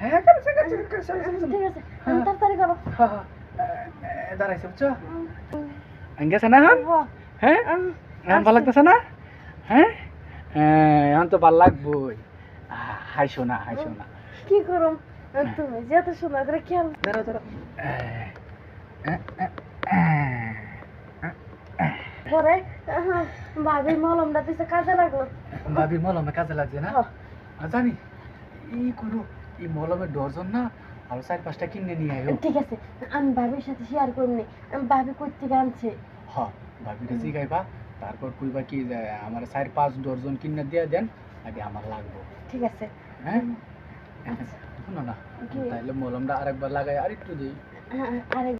হ্যাঁ ঠিক আছে তাড়াতাড়ি করো দাঁড়াইছে বুঝছ? গেছে না হ্যাঁ, হ্যাঁ ভালো লাগতেছে না? হ্যাঁ? হ্যাঁ এখন তো ভালো লাগবোই। শোনা কি তুমি যেত করে খেয়াল দাঁড়াও দাঁড়াও। পরে আহ, ভাবি মলমটা দিছে কাজে লাগল। ভাবির মলমে কাজে লাগছে না? হ্যাঁ। জানি করো। এই মলমের ডজন না আর চার পাঁচটা কিনে নিয়ে আয়ো। ঠিক আছে আমি ভাবির সাথে শেয়ার করিনি আমি ভাবি করতে গানছে হ ভাবির কাছে গাইবা তারপর কইবা কি আমার চার পাঁচ ডজন কিনে দিয়ে দেন আগে আমার লাগবো। ঠিক আছে। হ্যাঁ? শোনো না তাহলে তাইলে মলমটা আরেকবার লাগাই আর একটু দিই আরেক